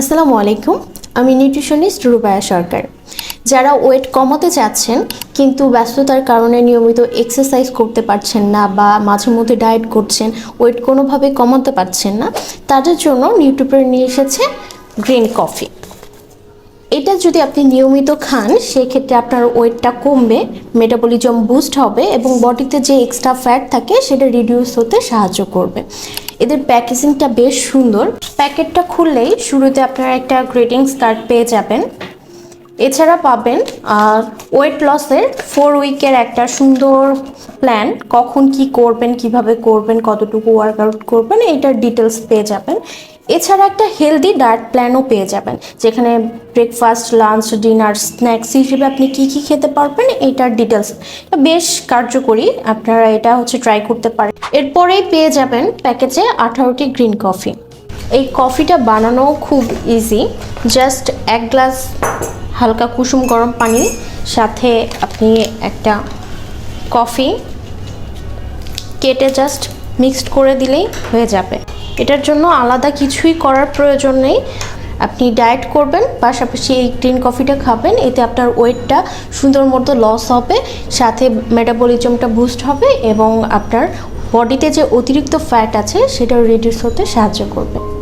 আসসালামু আলাইকুম, আমি নিউট্রিশনিস্ট রুবায়া সরকার। যারা ওয়েট কমাতে চাচ্ছেন, কিন্তু ব্যস্ততার কারণে নিয়মিত এক্সারসাইজ করতে পারছেন না বা মাঝে মধ্যে ডায়েট করছেন, ওয়েট কোনোভাবে কমাতে পারছেন না, তাদের জন্য নিউট্রিপের নিয়ে এসেছে গ্রিন কফি। এটা যদি আপনি নিয়মিত খান, সেক্ষেত্রে আপনার ওয়েটটা কমবে মেটাবলিজম বুস্ট হবে এবং বডিতে যে এক্সট্রা ফ্যাট থাকে, সেটা রিডিউস হতে সাহায্য করবে। এদের প্যাকেজিংটা বেশ সুন্দর। প্যাকেটটা খুললেই শুরুতে আপনারা একটা গ্রিটিংস কার্ড পেয়ে যাবেন। এছাড়া পাবেন ওয়েট লসের ফোর উইকের একটা সুন্দর প্ল্যান কখন কি করবেন, কীভাবে করবেন, কতটুকু ওয়ার্কআউট করবেন, এইটার ডিটেলস পেয়ে যাবেন। এছাড়া একটা হেলদি ডায়েট প্ল্যানও পেয়ে যাবেন, যেখানে ব্রেকফাস্ট লাঞ্চ ডিনার স্ন্যাক্স হিসেবে আপনি কি কি খেতে পারবেন এটার ডিটেলস বেশ কার্যকরী, আপনারা এটা হচ্ছে ট্রাই করতে পারেন। এরপরেই পেয়ে যাবেন প্যাকেজে আঠারোটি গ্রিন কফি এই কফিটা বানানো খুব ইজি জাস্ট এক গ্লাস হালকা কুসুম গরম পানি, সাথে আপনি একটা কফি কেটে জাস্ট মিক্সড করে দিলেই হয়ে যাবে। এটার জন্য আলাদা কিছুই করার প্রয়োজন নেই। আপনি ডায়েট করবেন, পাশাপাশি এই গ্রিন কফিটা খাবেন, এতে আপনার ওয়েটটা সুন্দর মতো লস হবে, সাথে মেটাবলিজমটা বুস্ট হবে এবং আপনার বডিতে যে অতিরিক্ত ফ্যাট আছে সেটা রিডিউস হতে সাহায্য করবে।